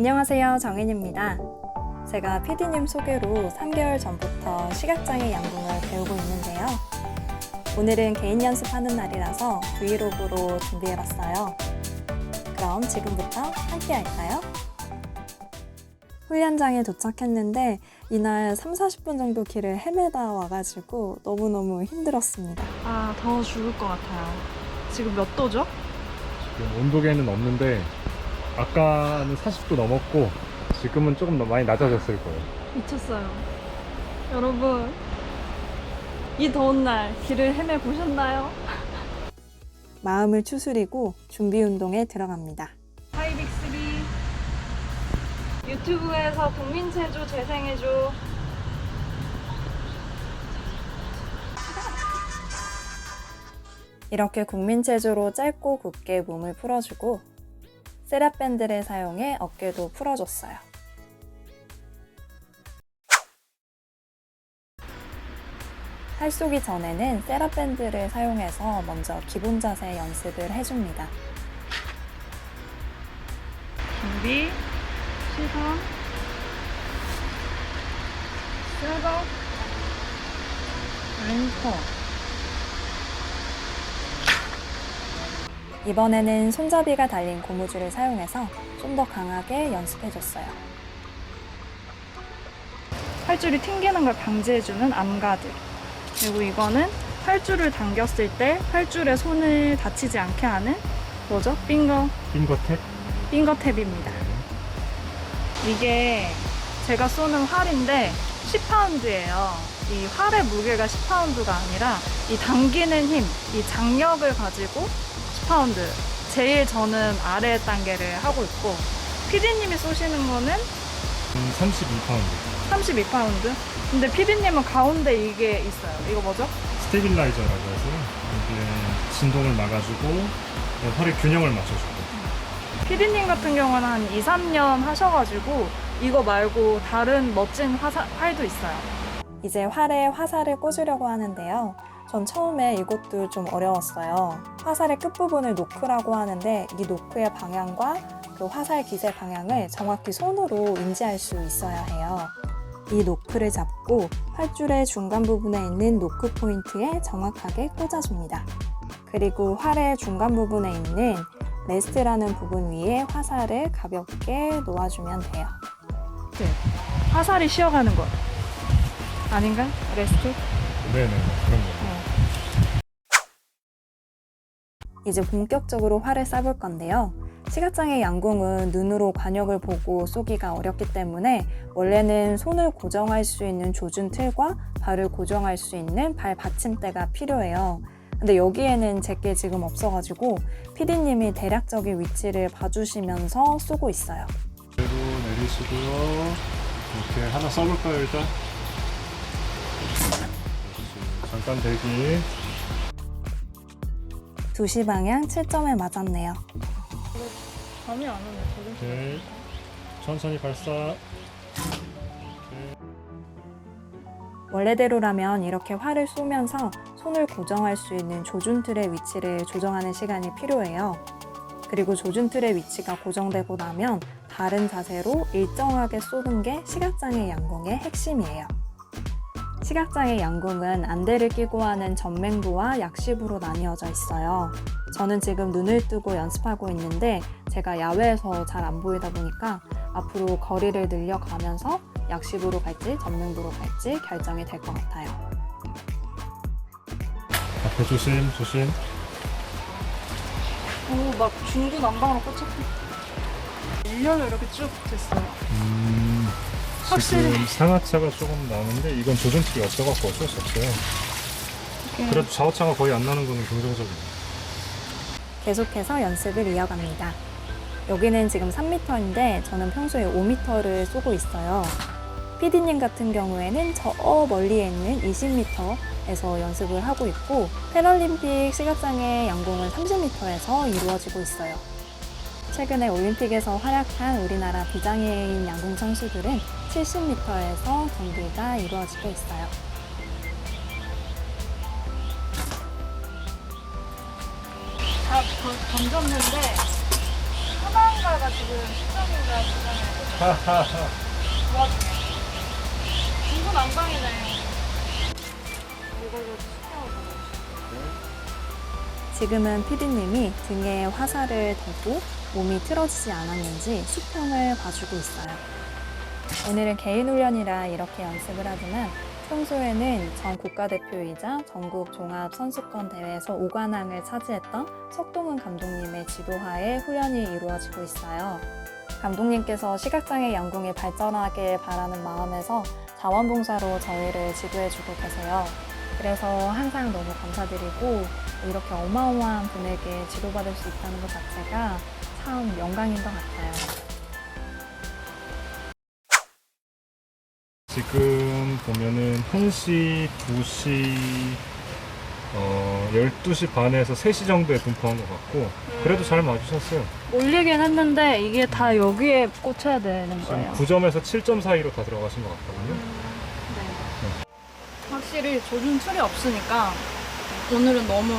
안녕하세요. 정인입니다. 제가 PD님 소개로 3개월 전부터 시각장애 양궁을 배우고 있는데요. 오늘은 개인 연습하는 날이라서 브이로그로 준비해봤어요. 그럼 지금부터 함께 할까요? 훈련장에 도착했는데 이날 3, 40분 정도 길을 헤매다 와가지고 너무너무 힘들었습니다. 아, 더워 죽을 것 같아요. 지금 몇 도죠? 지금 온도계는 없는데 아까는 40도 넘었고 지금은 조금 더 많이 낮아졌을 거예요. 미쳤어요. 여러분, 이 더운 날 길을 헤매 보셨나요? 마음을 추스리고 준비 운동에 들어갑니다. 하이빅스비 유튜브에서 국민체조 재생해줘. 이렇게 국민체조로 짧고 굵게 몸을 풀어주고 세라밴드를 사용해 어깨도 풀어줬어요. 팔 쏘기 전에는 세라밴드를 사용해서 먼저 기본 자세 연습을 해줍니다. 준비, 시선, 셋업, 앵커. 이번에는 손잡이가 달린 고무줄을 사용해서 좀 더 강하게 연습해줬어요. 팔줄이 튕기는 걸 방지해주는 암가드. 그리고 이거는 팔줄을 당겼을 때 팔줄에 손을 다치지 않게 하는 뭐죠? 빙거, 핑거탭? 빙거탭입니다. 이게 제가 쏘는 활인데 10파운드예요. 이 활의 무게가 10파운드가 아니라 이 당기는 힘, 이 장력을 가지고 10파운드. 제일 저는 아래 단계를 하고 있고 피디님이 쏘시는 거는 32파운드 32파운드? 근데 피디님은 가운데 이게 있어요. 이거 뭐죠? 스테빌라이저라고 해서 이게 진동을 막아주고 혈의 균형을 맞춰주고 피디님 같은 경우는 한 2, 3년 하셔가지고 이거 말고 다른 멋진 화사, 활도 있어요. 이제 활에 화살을 꽂으려고 하는데요. 전 처음에 이것도 좀 어려웠어요. 화살의 끝부분을 노크라고 하는데 이 노크의 방향과 그 화살 기세 방향을 정확히 손으로 인지할 수 있어야 해요. 이 노크를 잡고 활줄의 중간 부분에 있는 노크 포인트에 정확하게 꽂아줍니다. 그리고 활의 중간 부분에 있는 레스트라는 부분 위에 화살을 가볍게 놓아주면 돼요. 화살이 쉬어가는 거. 아닌가? 레스트? 네네 그런 거 이제 본격적으로 활을 쏴볼 건데요. 시각장애 양궁은 눈으로 관역을 보고 쏘기가 어렵기 때문에 원래는 손을 고정할 수 있는 조준 틀과 발을 고정할 수 있는 발 받침대가 필요해요. 근데 여기에는 제게 지금 없어가지고 PD님이 대략적인 위치를 봐주시면서 쏘고 있어요. 그대로 내리시고요 이렇게 하나 써볼까요 일단? 잠깐 대기 2시 방향 7점에 맞았네요. 감이 안 오네. 오케이 천천히 발사 원래대로라면 이렇게 활을 쏘면서 손을 고정할 수 있는 조준틀의 위치를 조정하는 시간이 필요해요. 그리고 조준틀의 위치가 고정되고 나면 다른 자세로 일정하게 쏘는 게 시각장애 양궁의 핵심이에요. 시각장애 양궁은 안대를 끼고 하는 전맹부와 약시부로 나뉘어져 있어요. 저는 지금 눈을 뜨고 연습하고 있는데 제가 야외에서 잘 안 보이다 보니까 앞으로 거리를 늘려가면서 약시부로 갈지 전맹부로 갈지 결정이 될 것 같아요. 앞에 조심 조심 오, 막 중구 난방으로 꽂혔다. 일렬로 이렇게 쭉 됐어요. 음, 확실히. 지금 상하차가 조금 나는데 이건 조준틀이 없어갖고 어쩔 수 없어요 이렇게 그래도 좌우차가 거의 안 나는 거는 긍정적이에요 계속해서 연습을 이어갑니다. 여기는 지금 3m인데 저는 평소에 5m를 쏘고 있어요. PD님 같은 경우에는 저 멀리에 있는 20m에서 연습을 하고 있고 패럴림픽 시각장애 양궁은 30m에서 이루어지고 있어요. 최근에 올림픽에서 활약한 우리나라 비장애인 양궁 선수들은 70m에서 경기가 이루어지고 있어요. 다 던- 던졌는데 하나 누군가가 지금 도와주네. 중구난방이네. 이걸로 채워보고. 지금은 피디님이 등에 화살을 대고 몸이 틀어지지 않았는지 수평을 봐주고 있어요. 오늘은 개인 훈련이라 이렇게 연습을 하지만 평소에는 전 국가대표이자 전국 종합 선수권 대회에서 5관왕을 차지했던 석동은 감독님의 지도하에 훈련이 이루어지고 있어요. 감독님께서 시각장애 양궁이 발전하길 바라는 마음에서 자원봉사로 저희를 지도해주고 계세요. 그래서 항상 너무 감사드리고 이렇게 어마어마한 분에게 지도받을 수 있다는 것 자체가 참 영광인 것 같아요. 지금 보면은 1시, 2시, 어, 12시 반에서 3시 정도에 분포한 것 같고 그래도 잘 맞으셨어요. 올리긴 했는데 이게 다 여기에 꽂혀야 되는 지금 9점에서 7점 사이로 다 들어가신 것 같거든요. 네. 확실히 조준 툴이 없으니까 오늘은 너무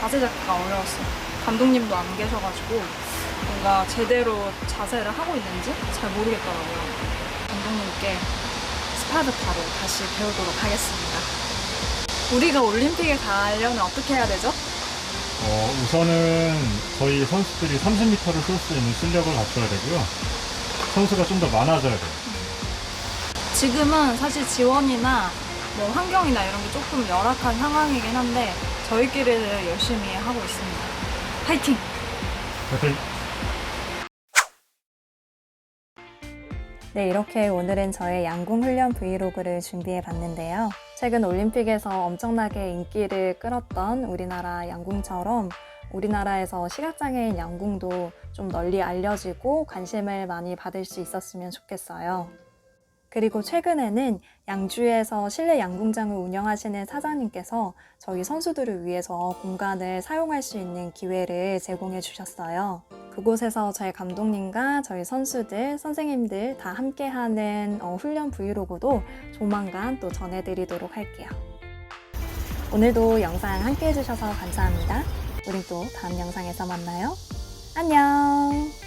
자세 잡기가 어려웠어요. 감독님도 안 계셔가지고 뭔가 제대로 자세를 하고 있는지 잘 모르겠더라고요. 감독님께 스파르타로 다시 배우도록 하겠습니다. 우리가 올림픽에 가려면 어떻게 해야 되죠? 어, 우선은 저희 선수들이 30m를 쏠 수 있는 실력을 갖춰야 되고요. 선수가 좀 더 많아져야 돼요. 지금은 사실 지원이나 뭐 환경이나 이런 게 조금 열악한 상황이긴 한데 저희끼리는 열심히 하고 있습니다. 파이팅! 그래서 네, 이렇게 오늘은 저의 양궁 훈련 브이로그를 준비해 봤는데요. 최근 올림픽에서 엄청나게 인기를 끌었던 우리나라 양궁처럼 우리나라에서 시각장애인 양궁도 좀 널리 알려지고 관심을 많이 받을 수 있었으면 좋겠어요. 그리고 최근에는 양주에서 실내 양궁장을 운영하시는 사장님께서 저희 선수들을 위해서 공간을 사용할 수 있는 기회를 제공해 주셨어요. 그곳에서 저희 감독님과 저희 선수들, 선생님들 다 함께하는 어, 훈련 브이로그도 조만간 또 전해드리도록 할게요. 오늘도 영상 함께 해주셔서 감사합니다. 우리 또 다음 영상에서 만나요. 안녕!